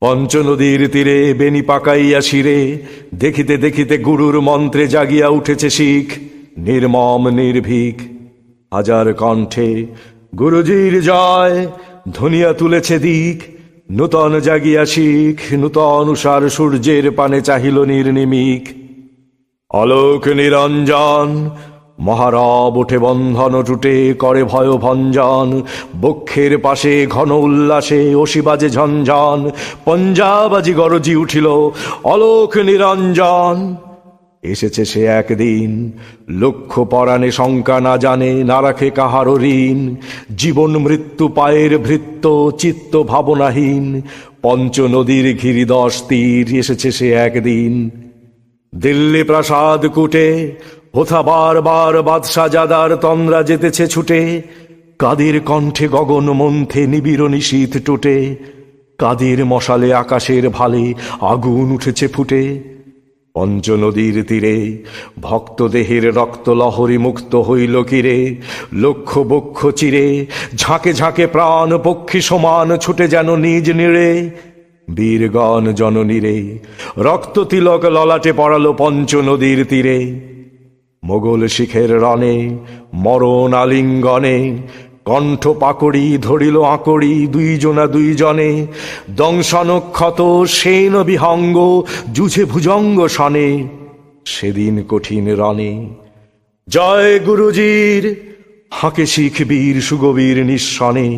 পঞ্চনদীর তীরে বেনি পাকাইয়া শিরে, দেখিতে দেখিতে গুরুর মন্ত্রে জাগিয়া উঠেছে শিখ, নির্মম নির্ভীক। হাজার কণ্ঠে, গুরুজির জয়! ধনিয়া তুলেছে দিক। নূতন জাগিয়া শিখ, নূতন উষার সূর্যের পানে চাহিল নির্নিমিক। অলোক নিরঞ্জন মহারব ওঠে বন্ধন টুটে করে ভয় ভঞ্জন, বক্ষের পাশে ঘন উল্লাসে অসিবাজে ঝঞ্ঝন পঞ্জাবাজি গরজি উঠিল, অলোক নিরঞ্জন। এসেছে সে একদিন লক্ষ্য পরাণে শঙ্কা না জানে, না রাখে কাহারও ঋণ। জীবন মৃত্যু পায়ের ভৃত্য, চিত্ত ভাবনাহীন পঞ্চ নদীর ঘিরি দশ তীর, এসেছে সে একদিন। দিল্লি প্রাসাদ কুটে হোথা বার বার বাদশাহ জাদার তন্দ্রা যেতেছে ছুটে। কাদের কণ্ঠে গগন মন্থে নিবিড় নিশীত টুটে। কাদের মশালে আকাশের ভালে আগুন উঠেছে ফুটে। পঞ্চনদীর তীরে ভক্ত দেহের রক্ত লহরী মুক্ত হইল কিরে। লক্ষ বক্ষ চিরে ঝাঁকে ঝাঁকে প্রাণ পক্ষী সমান ছুটে যেন নিজ নিড়ে। বীরগণ জননীরে, রক্ত তিলক ললাটে পড়ালো পঞ্চনদীর তীরে। মোগল শিখের রণে মরণ আলিঙ্গনে, কণ্ঠ পাকড়ি ধরিল আঁকড়ি দুইজনা দুইজনে, দংশনক্ষত সেন বিহঙ্গ জুঝে ভুজঙ্গ সনে। সেদিন কঠিন রণে জয় গুরুজির, হাঁকে শিখ বীর সুগবীর নিঃসনে,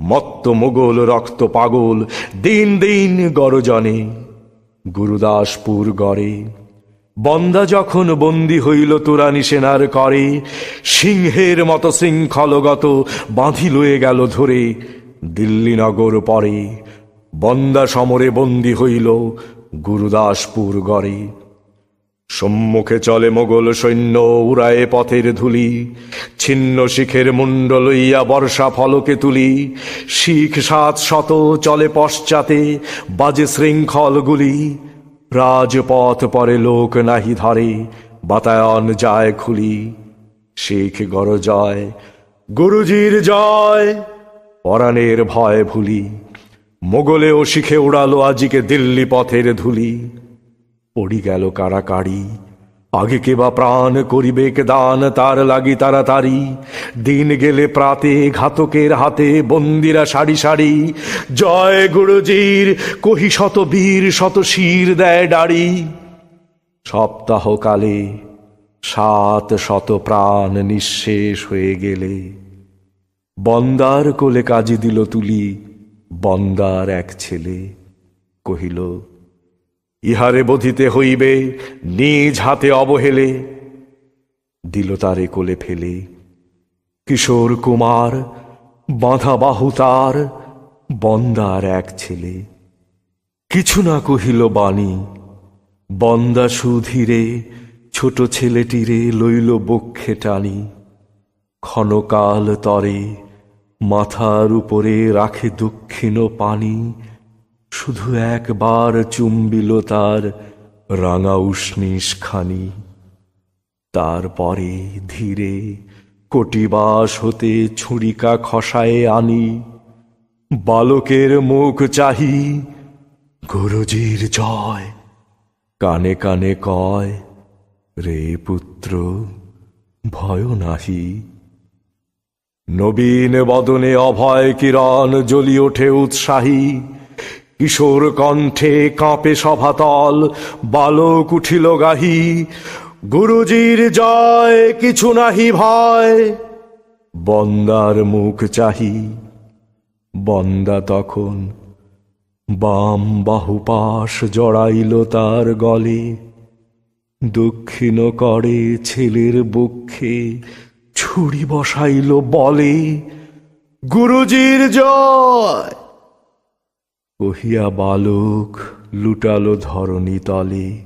মত্ত মোগল রক্ত পাগল দিন দিন গরজনে। গুরুদাসপুর গড়ে বন্দা যখন বন্দী হইল তোরানি সেনার করে, সিংহের মতো শৃঙ্খলগত বাঁধি লয়ে গেল ধরে দিল্লি নগর পরে। বন্দা সমরে বন্দী হইল গুরুদাসপুর গড়ে। সম্মুখে চলে মোগল সৈন্য উড়ায়ে পথের ধুলি, ছিন্ন শিখের মুন্ড লইয়া বর্ষা ফলকে তুলি। শিখ সাত শত চলে পশ্চাতে বাজে শৃঙ্খলগুলি রাজপথ পরে লোক নাহি ধরে, বাতায়ন যায় খুলি। শেখ গর জয়, গুরুজির জয়, পরাণের ভয় ভুলি। মোগলেও শিখে উড়ালো আজিকে দিল্লি পথের ধুলি। পড়ি গেল কাড়াকাড়ি আগে কে বা প্রাণ করিবে দান তার লাগি তাড়াতাড়ি? দিন গেলে প্রাতে ঘাতকের হাতে বন্দিরা সারি সারি। জয় গুরুজির, কহি শত বীর, শত শির দেয় ডাড়ি। সপ্তাহকালে সাত শত প্রাণ নিঃশেষ হয়ে গেলে। বন্দার কোলে কাজে দিল তুলি, বন্দার এক ছেলে কহিল ইহারে বধিতে হইবে, নিজ হাতে অবহেলে। দিল তারে কোলে ফেলে। কিশোর কুমার বাঁধা বাহু তার, বন্দার এক ছেলে। কিছু না কহিল বাণী, বন্দা সুধীরে, ছোট ছেলেটিরে লইল বক্ষে টানি। ক্ষণকাল তরে, মাথার উপরে রাখে দক্ষিণ পানি। শুধু একবার চুম্বিল তার রাঙা উষ্ণিস খানি। তারপরে ধীরে কটিবাস হতে ছুরিকা খসায়ে আনি। বালকের মুখ চাহি গুরুজির জয়। কানে কানে কয়, রে পুত্র, ভয় নাহি। নবীন বদনে অভয় কিরণ জ্বলি ওঠে উৎসাহী। কিশোর কণ্ঠে কাঁপে সভাতল বালক উঠিল গাহি, গুরুজির জয়, কিছু নাহি ভয়। বন্দার মুখ চাহি, বন্দা তখন বাম বাহুপাশ জড়াইল তার গলে। দক্ষিণ করে ছেলের বক্ষে ছুরি বসাইল বলে, গুরুজির জয় কহিয়া বালক, লুটালো ধরণী তলে,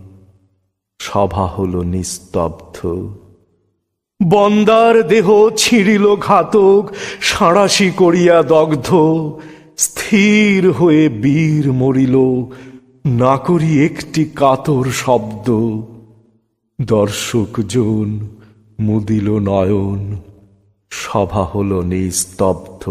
সভা হল নিস্তব্ধ। বন্দার দেহ ছিঁড়িল ঘাতক, সাঁড়াশি করিয়া দগ্ধ, স্থির হয়ে বীর মরিল, না করি একটি কাতর শব্দ। দর্শক জন, মুদিল নয়ন, সভা হল নিস্তব্ধ।